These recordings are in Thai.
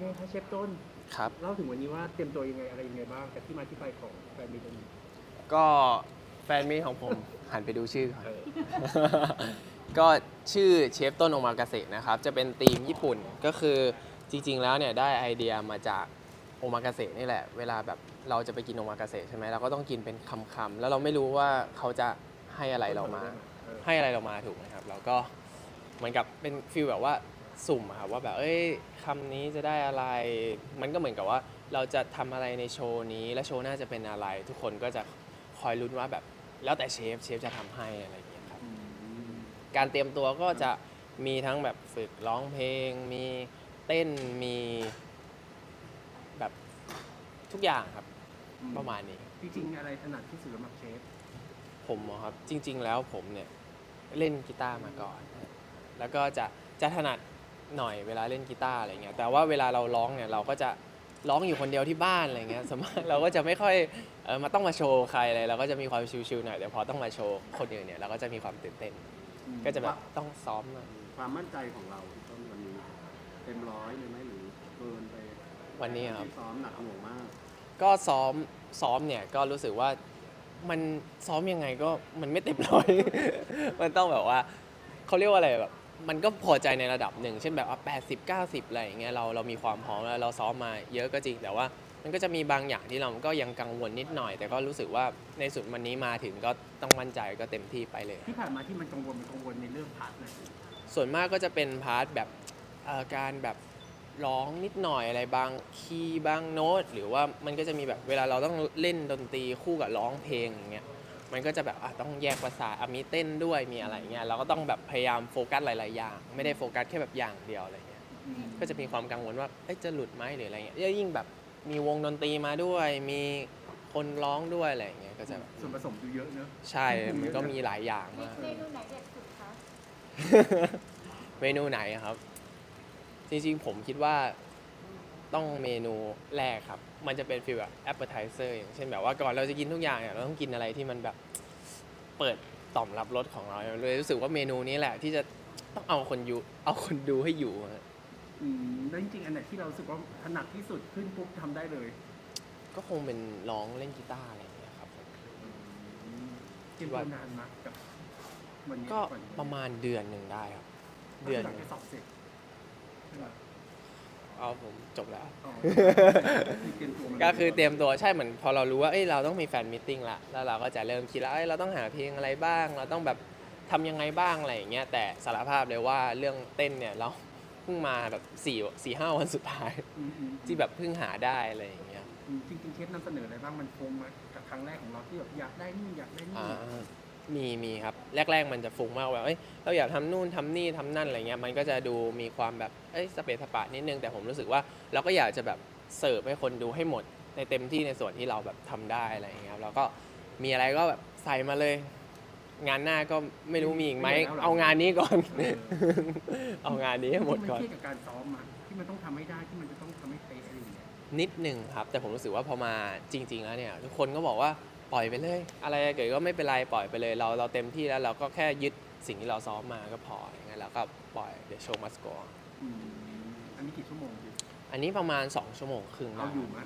ไงคะเชฟต้นครับ เล่าถึงวันนี้ว่าเตรียมตัวยังไงอะไรยังไงบ้างกับที่มาที่ไปของแฟนมีตนี้ก็แฟนมีตของผม หันไปดูชื่อก่อน เออ ก็ชื่อเชฟต้นโอมากาเสะนะครับ จะเป็นธีมญี่ปุ่นก็คือจริง ๆ แล้วเนี่ยได้ไอเดียมาจากโอมากาเสะนี่แหละ เวลาแบบเราจะไปกินโอมากาเสะใช่ไหมเราก็ต้องกินเป็นคำๆแล้วเราไม่รู้ว่าเขาจะให้อะไรเรามา เออให้อะไรเรามาถูกไหมครับ เราก็เหมือนกับเป็นฟีลแบบว่า สุ่มอะครับว่าแบบเอ้ยคำนี้จะได้อะไร มันก็เหมือนกับว่าเราจะทำอะไรในโชว์นี้ และโชว์หน่าจะเป็นอะไร ทุกคนก็จะคอยลุ้นว่าแบบแล้วแต่เชฟเชฟจะทำให้อะไรอย่างเงี้ยครับ การเตรียมตัวก็จะมีทั้งแบบฝึกร้องเพลง มีเต้นมีแบบทุกอย่างครับประมาณนี้ จริงๆ อะไรถนัดที่สุดสำหรับเชฟผมเหรอครับจริง ๆ แล้วผมเนี่ยเล่นกีตาร์มาก่อน แล้วก็จะจะถนัด หน่อยเวลาเล่นกีตาร์อะไรเงี้ยแต่ว่าเวลาเราร้องเนี่ยเราก็จะร้องอยู่คนเดียวที่บ้านอะไรเงี้ยสมมติเราก็จะไม่ค่อยเออมาต้องมาโชว์ใครอะไรเราก็จะมีความชิลๆหน่อยแต่พอต้องมาโชว์คนอื่นเนี่ยเราก็จะมีความตื่นเต้น ก็จะแบบต้องซ้อมหน่อยความมั่นใจของเราต้นวันนี้เต็มร้อยเลยไหมหรือเกินไปวันนี้ครับที่ซ้อมหนักหน่วงมาก ก็ซ้อมซ้อมเนี่ยก็รู้สึกว่ามันซ้อมยังไงก็มันไม่เต็มร้อย มันต้องแบบว่าเขาเรียกว่าอะไรแบบ มันก็พอใจในระดับหนึ่ง เช่นแบบว่า80 90อะไรอย่างเงี้ยเราเรามีความพร้อมแล้วเราซ้อมมาเยอะก็จริง แต่ว่ามันก็จะมีบางอย่างที่เราก็ยังกังวลนิดหน่อย แต่ก็รู้สึกว่าในสุดวันนี้มาถึงก็ต้องมั่นใจก็เต็มที่ไปเลย ที่ผ่านมาที่มันกังวลมันกังวลในเรื่องพาร์ทไหนส่วนมากก็จะเป็นพาร์ทแบบเอ่อการแบบร้องนิดหน่อยอะไรบางคีย์บางโน้ต หรือว่ามันก็จะมีแบบเวลาเราต้องเล่นดนตรีคู่กับร้องเพลงอย่างเงี้ย มันก็จะแบบอะต้องแยกประสาทอะมีเต้นด้วยมีอะไรเงี้ยเราก็ต้องแบบพยายามโฟกัสหลายๆอย่าง ไม่ได้โฟกัสแค่แบบอย่างเดียวอะไรเงี้ยอืมก็จะมีความกังวลว่าเอ๊ะจะหลุดไหมหรืออะไรเงี้ยแล้วยิ่งแบบมีวงดนตรีมาด้วย มีคนร้องด้วยอะไรเงี้ยก็จะแบบส่วนผสมดูเยอะเนอะใช่มันก็มีหลายอย่างมากเมนูไหนเด็ดสุดคะเมนูไหนอะครับ จริงๆผมคิดว่า ต้องเมนูแรกครับ มันจะเป็นฟีลแบบ appetizer อย่างเช่นแบบว่าก่อนเราจะกินทุกอย่างเนี่ยเราต้องกินอะไรที่มันแบบเปิดต่อมรับรสของเราเลยรู้สึกว่าเมนูนี้แหละ ที่จะต้องเอาคนอยู่เอาคนดูให้อยู่ฮะอืมแล้วจริงๆอันไหนที่เรารู้สึกว่าถนัดที่สุดขึ้นปุ๊บทำได้เลยก็คงเป็นร้องเล่นกีตาร์อะไรอย่างเงี้ยครับผมเตรียมตัวนานมากกับวันนี้ก็อนประมาณเดือนหนึ่งได้ครับ เดือนหหลังนึ่งจากสอบเสร็จใช่ปะ เอาผมจบแล้วอ๋อเตรียมตัวมาก็คือเตรียมตัวใช่เหมือนพอเรารู้ว่าเอ้ยเราต้องมีแฟนมิทติ้งละแล้วเราก็จะเริ่มคิดแล้วเอ้ยเราต้องหาเพลงอะไรบ้าง เราต้องแบบทำยังไงบ้างอะไรอย่างเงี้ยแต่สารภาพเลยว่าเรื่องเต้นเนี่ยเราเพิ่งมาแบบสี่สี่ห้าวันสุดท้ายอืมอืมที่แบบเพิ่งหาได้อะไรอย่างเงี้ยอืมจริงๆเชฟนำเสนออะไรบ้างมันฟงไหมกับครั้งแรกของเราที่แบบอยากได้นี่อยากได้นี่อ่า มีมีครับ แรก ๆ มันจะฟุ้งมากแบบเอ้ยเราอยากทำนู่นทำนี่ทำนั่นอะไรเงี้ยมันก็จะดูมีความแบบเอ้ยสเปซสปะนิดนึง แต่ผมรู้สึกว่าเราก็อยากจะแบบเสิร์ฟให้คนดูให้หมดในเต็มที่ในส่วนที่เราแบบทำได้อะไรอย่างเงี้ยครับแล้วก็มีอะไรก็แบบใส่มาเลย งานหน้าก็ไม่รู้มีอีกไหมเอางานนี้ก่อนเออเอางานนี้ให้หมดก่อน ที่มันเครียดกับการซ้อมมาที่มันต้องทำให้ได้ที่มันจะต้องทำให้เป๊ะอะไรอย่างเงี้ยนิดหนึ่งครับ แต่ผมรู้สึกว่าพอมาจริง ๆ แล้วเนี่ย ทุกคนก็บอกว่า ปล่อยไปเลย อะไรเกิดก็ไม่เป็นไรปล่อยไปเลย เราเราเต็มที่แล้วเราก็แค่ยึดสิ่งที่เราซ้อมมาก็พออย่างเงี้ยแล้วก็ปล่อยเดี๋ยวโชว์มัสกอร์อืมอันนี้กี่ชั่วโมงดิอันนี้ประมาณ 2 ชั่วโมงครึ่งเอาอยู่ไหม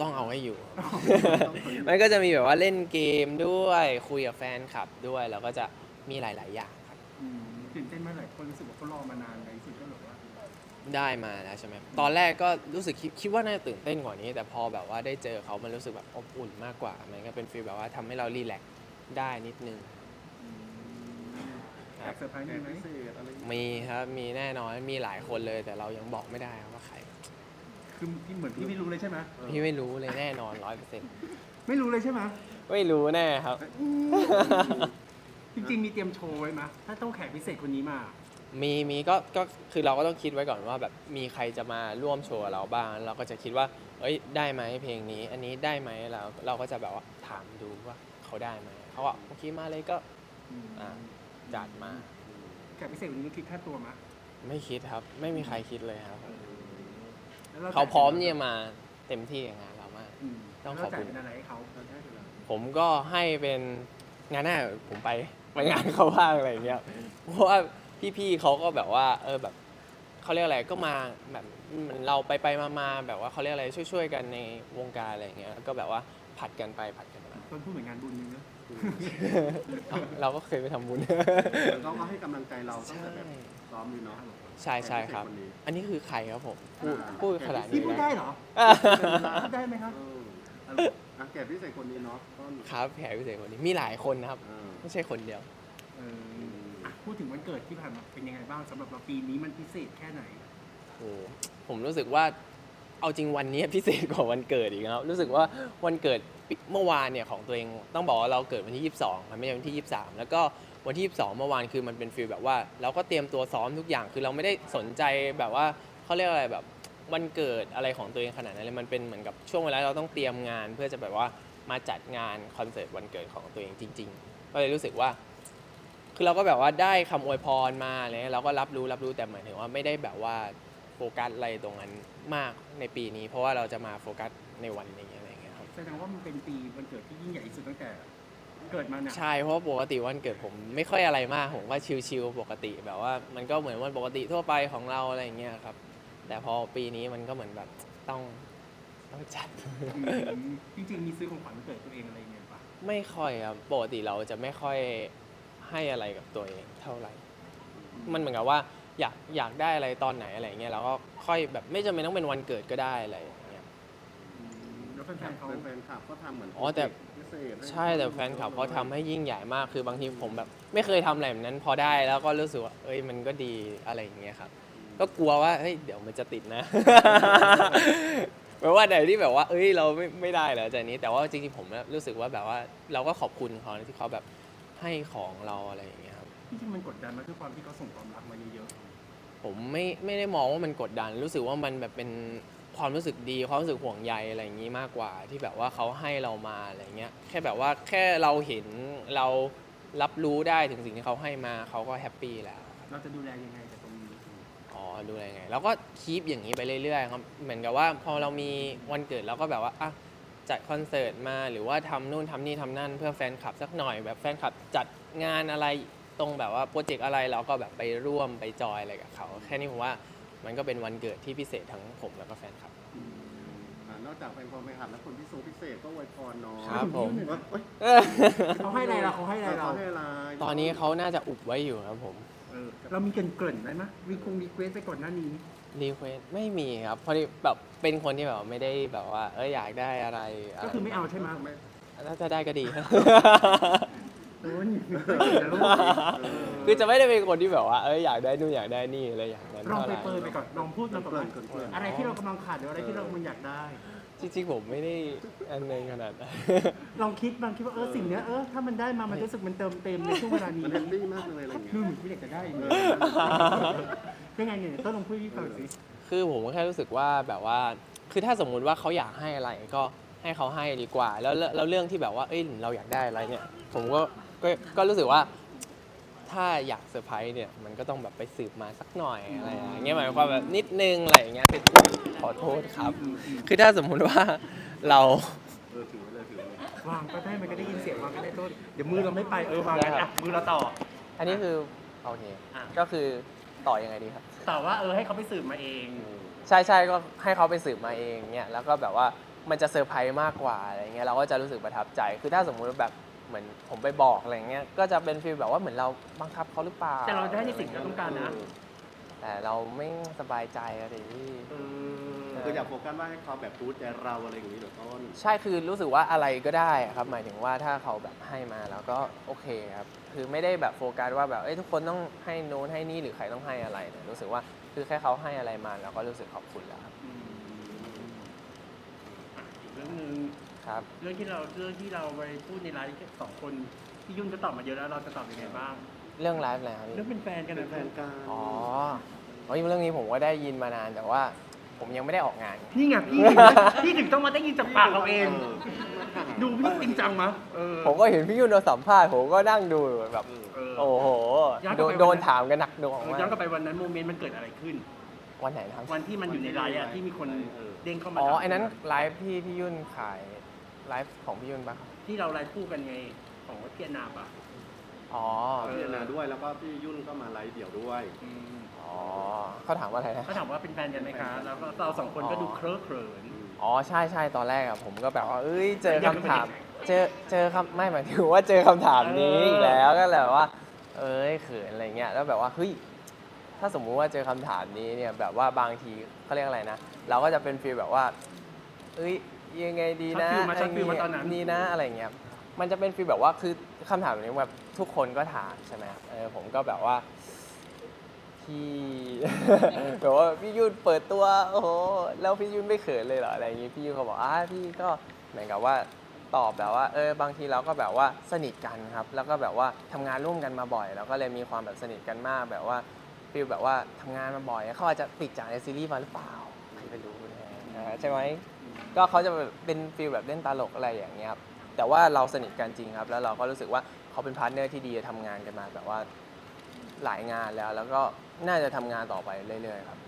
ต้องเอาให้อยู่ต้องทนมันก็จะมีแบบว่าเล่นเกมด้วย คุยกับแฟนคลับด้วย แล้วก็จะมีหลาย ๆ อย่าง ได้มาแล้วใช่ไหมตอนแรกก็รู้สึกคิดคิดว่าน่าจะตื่นเต้นกว่านี้ แต่พอแบบว่าได้เจอเขามันรู้สึกแบบอบอุ่นมากกว่า มันก็เป็นฟีลแบบว่าทำให้เรารีแลกซ์ได้นิดนึง แอบเซอร์ไพรส์มีไหมพิเศษอะไรอย่างเงี้ยมีครับ มีแน่นอน มีหลายคนเลย แต่เรายังบอกไม่ได้ครับว่าใคร คือพี่เหมือนพี่ไม่รู้เลยใช่ไหมพี่ไม่รู้เลยแน่นอนร้อยเปอร์เซ็นต์ไม่รู้เลยใช่ไหมไม่รู้แน่ครับ จริงๆมีเตรียมโชว์ไว้ไหมถ้าต้องแขกพิเศษคนนี้มา มีมีก็ก็คือเราก็ต้องคิดไว้ก่อนว่าแบบมีใครจะมาร่วมโชว์กับเราบ้าง เราก็จะคิดว่า เอ้ยได้ไหมเพลงนี้ อันนี้ได้ไหมเราเราก็จะแบบว่าถามดูว่าเขาได้ไหมเขาบอกโอเคมาเลยก็อ่าจัดมาแขกพิเศษคนนี้ต้องคิดค่าตัวมาไม่คิดครับ ไม่มีใครคิดเลยครับ แล้วเขาพร้อมเนี่ยมาเต็มที่กับงานเรามากมต้องขแล้วอบจ่าคุยณเป็นอะไรให้เขาเราได้เวลาผมก็ให้เป็นงานหน้าผมไปไปงานเขาบ้างอะไรอย่างเงี้ยเพราะว่า พี่ๆเขาก็แบบว่า เออแบบเขาเรียกอะไรก็มาแบบเหมือนเราไปไปมามาแบบว่าเขาเรียกอะไรช่วยๆกันในวงการอะไรอย่างเงี้ยแล้วก็แบบว่าผัดกันไปผัดกันมาต้นพูดเหมือนงานบุญนึงเนอะเราก็เคยไปทำบุญแล้วก็เขาให้กำลังใจเราตั้งแต่แบบซ้อมอยู่เนาะใช่ใช่ครับแขกพิเศษนนี้อันนี้คือใครครับผมพูดอ่าพูดขนาดพี่นี้พูดได้ได้เหรอพูดได้ไหมครับ เอออะแขกพิเศษคนนี้เนาะต้นครับแขกพิเศษคนนี้มีหลายคนนะครับ เออไม่ใช่คนเดียว เอออะพูดถึงวัน เกิดที่ผ่านมาเป็นยังไงบ้างสำหรับเราปีนี้มันพิเศษแค่ไหน โอ้ผมรู้สึกว่าเอาจริงวันนี้พิเศษกว่าวันเกิดอีกนะครับ รู้สึกว่าวันเกิดปีเมื่อวานเนี่ยของตัวเองต้องบอกว่าเราเกิดวันที่ 22 มันไม่ใช่วันที่ 23 แล้วก็วันที่ 22 เมื่อวานคือมันเป็นฟีลแบบว่า เราก็เตรียมตัวซ้อมทุกอย่างคือเราไม่ได้สนใจแบบว่าเขาเรียกอะไรแบบวันเกิดอะไรของตัวเองขนาดนั้นเลยมันเป็นเหมือนกับช่วงเวลาเราต้องเตรียมงาน เพื่อจะแบบว่ามาจัดงานคอนเสิร์ตวันเกิดของตัวเองจริง ๆ ก็เลยรู้สึกว่า คือเราก็แบบว่าได้คำอวยพรมาอะไรเลยเราก็รับรู้รับรู้แต่หมายถึงว่าไม่ได้แบบว่าโฟกัสอะไรตรงนั้นมากในปีนี้ เพราะว่าเราจะมาโฟกัสในวันนี้อะไรอย่างเงี้ยครับแสดงว่ามันเป็นปีวันเกิดที่ยิ่งใหญ่ที่สุดตั้งแต่เกิดมาเนี่ยใช่เพราะว่าปกติวันเกิดผมไม่ค่อยอะไรมากผมก็ชิลๆปกติแบบว่ามันก็เหมือนวันปกติทั่วไปของเราอะไรอย่างเงี้ยครับ แต่พอปีนี้มันก็เหมือนแบบต้องต้องจัด อืมจริงๆมีซื้อของขวัญวันเกิดตัวเองอะไรอย่างเงี้ยปะ ไม่ค่อยครับปกติเราจะไม่ค่อย ให้อะไรกับตัวเองเท่าไหร่ มันเหมือนกับว่าอยากอยากได้อะไรตอนไหนอะไรอย่างเงี้ยเราก็ค่อยแบบไม่จำเป็นต้องเป็นวันเกิดก็ได้อะไรอย่างเงี้ย แล้วแฟนๆเขาแฟนๆคลับก็ทำเหมือนอ๋อแต่ พิเศษห้ใช่แต่แฟนคลับเขาทำให้ยิ่งใหญ่มากคือบางทีผมแบบ ไม่เคยทำอะไรแบบนั้นพอได้แล้วก็รู้สึกว่าเอ้ยมันก็ดีอะไรอย่างเงี้ยครับ ก็กลัวว่าเฮ้ยเดี๋ยวมันจะติดนะ แปลว่าไหนที่แบบว่า เอ้ยเราไม่ไม่ได้เหรอจากนี้แต่ว่าจริงๆผมรู้สึกว่าแบบว่าเราก็ขอบคุณเขาที่เขาแบบ ให้ของเราอะไรอย่างเงี้ยครับจริงๆมันกดดันมากด้วยความที่เขาส่งความรักมาเยอะผมไม่ไม่ได้มองว่ามันกดดัน รู้สึกว่ามันแบบเป็นความรู้สึกดีความรู้สึกห่วงใยอะไรอย่างนี้มากกว่า ที่แบบว่าเขาให้เรามาอะไรเงี้ยแค่แบบว่าแค่เราเห็นเรารับรู้ได้ถึงสิ่งที่เขาให้มาเขาก็แฮปปี้แล้วๆ เราจะดูแลยังไงกับตรงนี้อ๋อดูอะไรไงแล้วก็คีปอย่างนี้ไปเรื่อยๆครับเหมือนกับว่าพอเรามีวันเกิดเราก็แบบว่าอะ จัดคอนเสิร์ตมาหรือว่าทำนู่นทำนี่ทำนั่น เพื่อแฟนคลับสักหน่อยแบบแฟนคลับจัดงานอะไรตรงแบบว่าโปรเจกต์อะไรเราก็แบบไปร่วมไปจอยอะไรกับเขาแค่นี้ผมว่ามันก็เป็นวันเกิดที่พิเศษทั้งผมแล้วก็แฟนคลับอ่านอกจากแฟนคลับแฟนคลับแล้วคนที่ทรงพิเศษก็อวยพรเนาะครับผมเอ้ยเขาให้อะไรเราเขาให้อะไรเรา เขาให้อะไรตอนนี้เขาน่าจะอุบไว้อยู่ครับผม เออ เรามีเกรินเกรินๆได้ไหมมีคงรีเควสไปก่อนหน้านี้ รีเควสไม่มีครับพอดีแบบเป็นคนที่แบบไม่ได้แบบว่า เอออยากได้อะไระรก็คือไม่เอาใช่ไหมไม่ถ้าจะได้ก็ดีโอ้ยแต่ลูกคือจะไม่ได้เป็นคนที่แบบว่าเอออยากได้นู่นอยากได้นี่อะไรอย่างนั้นลองเท่าไหไปร่ เปิดไปก่อนลองพูดมาก่อนเกิว่านเกินเกินอะไรที่เรากำลังขาดหรืออะไรที่เรามันอยากได้ จริงๆผมไม่ได้อันในขนาดนั้น ลองคิดบางคิดว่าเออสิ่งเนี้ยเออถ้ามันได้มามันรู้สึกมันเติมเต็มในช่วงเวลานี้มันแฮปปี้มากเลยอะไรอย่างเงี้ยนู่นพี่เด็กจะได้อย่างเงี้ยยังไงเนี่ยต้องลองพูดให้พี่ฟังสิคือผมก็แค่รู้สึกว่าแบบว่า คือถ้าสมมุติว่าเขาอยากให้อะไรก็ให้เขาให้ดีกว่า แล้วแล้วแล้วเรื่องที่แบบว่าเอ้ยเราอยากได้อะไรเนี่ย ผมก็ก็ก็รู้สึกว่า ถ้าอยากเซอร์ไพรส์เนี่ยมันก็ต้องแบบไปสืบมาสักหน่อยอะไรอย่างเงี้ยหมายความแบบนิดนึงอะไรอย่างเงี้ยคือข อโทษครับ คือถ้าสมมุติว่าเราเออถือไว้เลยถือไว้เลยวางก็ได้มันก็ได้ยินเสียงวางก็ได้ต้นเดี๋ยวมือเราไม่ไปเออวางกันอะมือเราต่อ อันนี้คือโอเคอะ ก็คือต่อยังไงดีครับต่อว่าเออให้เขาไปสืบมาเอง ใช่ใช่ก็ให้เขาไปสืบมาเองเนี่ยแล้วก็แบบว่ามันจะเซอร์ไพรส์มากกว่าอะไรเงี้ยเราก็จะรู้สึกประทับใจ คือถ้าสมมุติว่าแบบเหมือนผมไปบอกอะไรเงี้ยก็จะเป็นฟีลแบบว่าเหมือนเราบังคับเขาหรือเปล่าแต่เราได้ในสิ่งที่เราต้องการนะ แต่เราไม่สบายใจอะไรที่เออ คืออยากโฟกัสว่าให้เขาแบบพูดใจเราอะไรอย่างนี้เหรือต้นใช่คือรู้สึกว่าอะไรก็ได้อะครับ หมายถึงว่าถ้าเขาแบบให้มาแล้วก็โอเคครับคือไม่ได้แบบโฟกัสว่าแบบเอ้ยทุกคนต้องให้นู้นให้นี่หรือใครต้องให้อะไรเนี่ยรู้สึกว่าคือแค่เขาให้อะไรมาเราก็รู้สึกขอบคุณแล้วครับอืมอะอีกเรื่องหนึ่งครับ เรื่องที่เราเรื่องที่เราไปพูดในไลฟ์สองคนพี่ยุ่นก็ตอบมาเยอะแล้วเราจะตอบยังไงบ้าง เรื่องไลฟ์อะไรครับพี่เรื่องเป็นแฟนกันเป็นนะแฟนกันอ๋อเฮ้ยเรื่องนี้ผมก็ได้ยินมานานแต่ว่า ผมยังไม่ได้ออกงาน นี่ไงพี่ถึงพี่ถึงต้องมาได้ยินจากปากเราเอง ดูพี่จริงจังมั้ยเออ ผมก็เห็นพี่ยุ่นโดนสัมภาษณ์ผมก็นั่งดูแบบ เออ โอ้โห ย้อนกลัโดบนไป โดนวันนั้นถามกันหนักดวงเออมาย้อนกกลับไปวันนั้นโมเมนต์มันเกิดอะไรขึ้น วันไหนนะครับ วันที่มันอยู่ในไลฟ์อะที่มีคนเด้งเข้ามาอ๋อถามไอ้นั้นไลฟ์ที่พี่ยุ่นขายไลฟ์ของพี่ยุ่นปะครับที่เราไลฟ์คู่กันไงของวัดเทียนนาปะออ๋อพิจารณาด้วยแล้วก็พี่ยุ่นก็มาไลฟ์เดี่ยวด้วยอ๋ อเขาถามว่าอะไรนะ เขาถามว่าเป็นแฟนกันไหมคะแล้วก็เราสองคนก็ดูเคลิ้เขิน อ๋อใช่ใช่ตอนแรกอะผมก็แบบว่าเอ้ยเจอยังคำไม่ถามได้เจอเจอคำไม่หมายถึงว่าเจอคำถามนี้เอออีอีกแล้วก็เลยแบบว่า เอ้ยเขินอะไรเงี้ยแล้วแบบว่าเฮ้ยถ้าสมมุติว่าเจอคำถามนี้เนี่ยแบบว่าบางทีเขาเรียกอะไรนะ เราก็จะเป็นฟีลแบบว่า เอ้ยยังไงดีนะช็อตฟิลมาช็อตฟิลมาตอนนั้น นี่นะอะไรเงี้ยมันจะเป็นฟีลแบบว่าคือคำถามแบบนี้แบบทุกคนก็ถามใช่ไหมครับเออผมก็แบบว่า พี่ แบบว่าพี่ยุนเปิดตัวโอ้โหแล้วพี่ยุนไม่เขินเลยเหรออะไรอย่างงี้พี่ยุนเขาบอกอ่าพี่ก็เหมือนกับว่าตอบแบบว่าเออบางทีเราก็แบบว่าสนิทกันครับ แล้วก็แบบว่าทำงานร่วมกันมาบ่อย แล้วก็เลยมีความแบบสนิทกันมากแบบว่าฟีลแบบว่าทำงานมาบ่อยเขาอาจจะติดจากในซีรีส์มาหรือเปล่าใครไปรู้นะใช่ไหมก็เขาจะเป็นฟีลแบบเล่นตลกอะไรอย่างเงี้ยครับแต่ว่าเราสนิทกันจริงครับ แล้วเราก็รู้สึกว่าเขาเป็นพาร์ทเนอร์ที่ดีทำงานกันมาแบบว่าหลายงานแล้วแล้วก็ น่าจะทำงานต่อไปเรื่อยๆครับ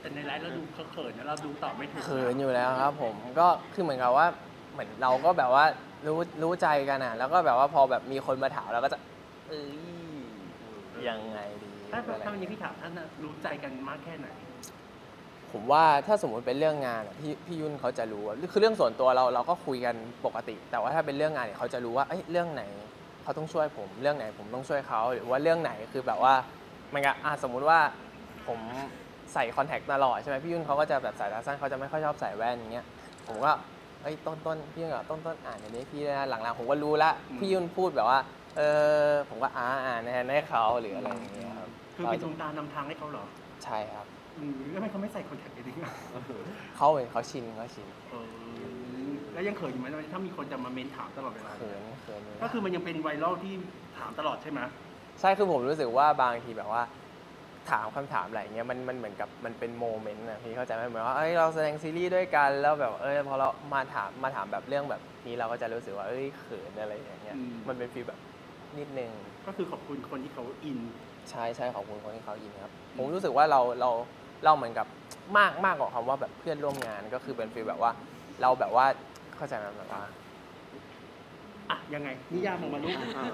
แต่ในไลฟ์เราดูเขินๆนะเราดูตอบไม่ถูกเขินอยู่แล้วครับผมก็คือเหมือนกับว่าเหมือนเราก็แบบว่ารู้รู้ใจกันอะ แล้วก็แบบว่าพอแบบมีคนมาถามเราก็จะเอ้ยยังไงดีถ้าอะไรถ้าวันนี้พี่ถามท่านน่ะรู้ใจกันมากแค่ไหน ผมว่าถ้าสมมุติเป็นเรื่องงานอะพี่พี่ยุ่นเขาจะรู้อะคือเรื่องส่วนตัวเราเราก็คุยกันปกติ แต่ว่าถ้าเป็นเรื่องงานเนี่ยเขาจะรู้ว่าเอ้ยเรื่องไหนเขาต้องช่วยผม เรื่องไหนผมต้องช่วยเขาหรือว่าเรื่องไหนคือแบบว่า มันก็อะสมมุติว่าผมใส่คอนแทคตลอดใช่ไหมพี่ยุ่นเขาก็จะแบบสายตาสั้นเขาจะไม่ค่อยชอบใส่แว่นอย่างเงี้ยผมก็เอ้ยต้นต้นพี่ยุ่นก็ต้นต้นอ่านอย่างนี้พี่นะหลังๆผมก็รู้ละอืมพี่ยุ่นพูดแบบว่าเออผมก็อ่าอ่านแทนให้เขาหรืออะไรอย่างเงี้ยครับคือเป็นดวงตานำทางให้เขาเหรอใช่ครับอืมแล้วทำไมเขาไม่ใส่คอนแทคเลนส์อะเขาเองเขาชินเขาชินเออแล้วยังเขินอยู่ไหมถ้ามีคนจะมาเมนถามตลอดเวลาเขินเขินอยู่ก็คือมันยังเป็นไวรัลที่ถามตลอดใช่ไหม ใช่คือผมรู้สึกว่าบางทีแบบว่า ถามคำถามอะไรอย่างเงี้ยมันมันเหมือนกับมันเป็นโมเมนต์นะพี่เข้าใจไหมเหมือนว่าเอ้ยเราแสดงซีรีส์ด้วยกันแล้วแบบเอ้ยพอเรามาถามมาถามแบบเรื่องแบบนี้เราก็จะรู้สึกว่าเอ้ยเขินอะไรอย่างเงี้ยมันเป็นฟีลแบบนิดนึง ก็คือขอบคุณคนที่เขาอิน ใช่ใช่ขอบคุณคนที่เขายินครับ ผมรู้สึกว่าเราเราเราเหมือนกับมากมากกว่าคำว่าแบบเพื่อนร่วมงานก็คือเป็นฟีลแบบว่า เราแบบว่าเข้าใจไหมแบบว่า อะยังไงนิยามออกมาลูกอ่า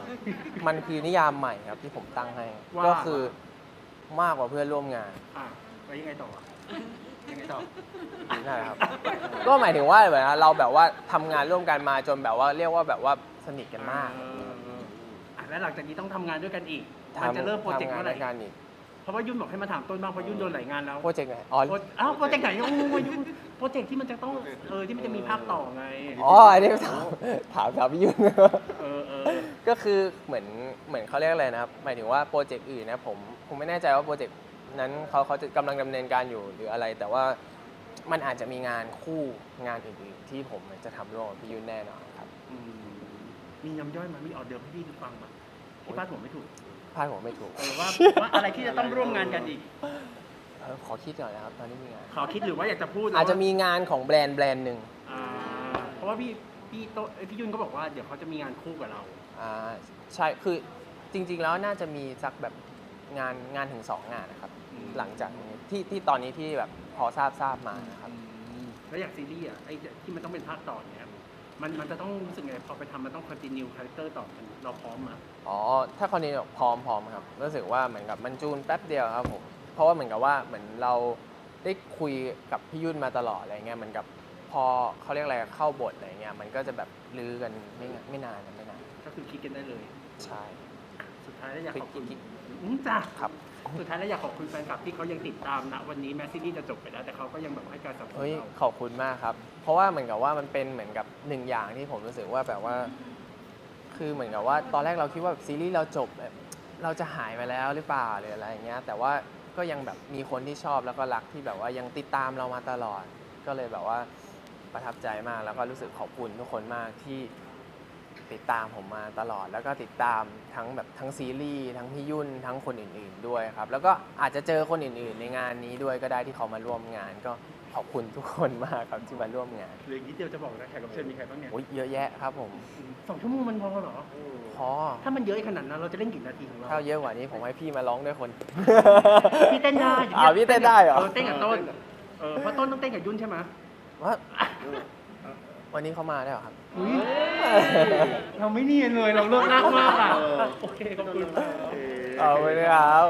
มันคือนิยามใหม่ครับที่ผมตั้งให้ ว่า ก็คือมากกว่าเพื่อนร่วมงาน อะแล้วยังไงต่ออะยังไงต่อนั่นแหละครับ ก็หมายถึงว่าแบบว่าเราแบบว่าทำงานร่วมกันมาจนแบบว่าเรียกว่าแบบว่าสนิทกันมากเอออะแล้วหลังจากนี้ต้องทำงานด้วยกันอีกทำมันจะเริ่มโปรเจกต์ทำงานเมื่อไหร่ ด้วยกันอีกเพ ราะว่ายุ่นบอกให้มาถามต้นบ้างเพราะยุ่นโดนหลายงานแล้วโปรเจกต์ไหนอ๋อ โปรอ้าวโปรเจกต์ไหนยังงงยุ่นโปรเจกต์ที่มันจะต้องเออที่มันจะมีภาคต่อไง อ๋ออันนี้ถามถามถามพี่ยุ่น เออเออก็คือเหมือนเหมือนเขาเรียกอะไรนะครับ หมายถึงว่าโปรเจกต์อื่นนะผมผมไม่แน่ใจว่าโปรเจกต์นั้นเขาเขาจะกำลังดำเนินการอยู่หรืออะไร แต่ว่ามันอาจจะมีงานคู่งานอื่นๆ ที่ผมจะทำร่วมกับพี่ยุ่นแน่นอนครับ อืมมีน้ำย่อยมามีออเดอร์ให้พี่ฟังมาที่บ้านผมไม่ถูกพลาดผมไม่ถูกเออว่าว่าอะไรที่จะต้องร่วมงานกันอีก เออขอคิดก่อนนะครับตอนนี้มีงาน ขอคิดหรือว่าอยากจะพูดนอาจจะว่มีงานของแบรนด์แบรนด์หนึ่งอ่าเพราะว่าพี่พี่โตเอ้ยพี่ยุ่นก็บอกว่าเดี๋ยวเขาจะมีงานคู่กับเรา อ่าใช่คือจริง ๆ แล้วน่าจะมีสักแบบงานงานถึงสองงานนะครับ อืม หลังจากนี้ที่ที่ตอนนี้ที่แบบพอทราบทราบมานะครับแล้วอย่างซีรีส์อะไอ้ที่มันต้องเป็นภาคต่อเนี่ย มันมันจะต้องรู้สึกไงพอไปทำมันต้องคอนติเนียคาแรคเตอร์ต่อมันเราพร้อมอะอ๋อ ถ้าคนนี้พร้อมพร้อมครับ รู้สึกว่าเหมือนกับมันจูนแป๊บเดียวครับผม เพราะว่าเหมือนกับว่าเหมือนเราได้คุยกับพี่ยุ่นมาตลอดอะไรเงี้ยเหมือนกับพอเขาเรียกอะไรเข้าบทอะไรเงี้ยมันก็จะแบบลือกันไม่งไม่นานไม่นาน ก็คือคิดกันได้เลย ใช่ สุดท้ายแล้วอยากขอบคุณคิดอืมจ้ะครับ สุดท้ายแล้วอยากขอบคุณแฟนคลับที่เขายังติดตามนะวันนี้แม้ซีรีส์จะจบไปแล้ว แต่เขาก็ยังแบบให้การสนับสนุเฮ้นยเราขอบคุณมากครับ เพราะว่าเหมือนกับว่ามันเป็นเหมือนกับหนึ่งอย่างที่ผมรู้สึกว่าแบบว่า คือเหมือนกับว่าตอนแรกเราคิดว่าแบบซีรีส์เราจบแบบเราจะหายไปแล้วหรือเปล่าหรืออะไรอย่างเงี้ยแต่ว่าก็ยังแบบมีคนที่ชอบแล้วก็รักที่แบบว่ายังติดตามเรามาตลอด ก็เลยแบบว่าประทับใจมากแล้วก็รู้สึกขอบคุณทุกคนมากที่ ติดตามผมมาตลอด แล้วก็ติดตามทั้งแบบทั้งซีรีส์ทั้งพี่ยุ่นทั้งคนอื่น ๆด้วยครับ แล้วก็อาจจะเจอคนอื่นๆ ในงานนี้ด้วยก็ได้ที่เขามาร่วมงาน ก็ขอบคุณทุกคนมากครับที่มาร่วมงานเหลืออีกนิดเดียวจะบอกนะแขกรับเชิญมีใครบ้างเนี่ยโอ้ยเยอะแยะครับผมสองชั่วโมงมันพอเหรอพอถ้ามันเยอะขนาดนั้นเราจะเล่นกี่นาทีของเราถ้าเยอะกว่านี้ผมให้พี่มาร้องด้วยคนพี่เต้นได้อ่าพี่เต้นได้เหรอเออเต้นกับต้นเออเพราะต้นต้องเต้นกับยุ่นใช่ไหมว่า วันนี้เขามาได้เหรอครับ อุ๊ยเราไม่เนียนเลยเราเลิกนักมากอะเออโอเค ขอบคุณครับเออขอบคุณครับ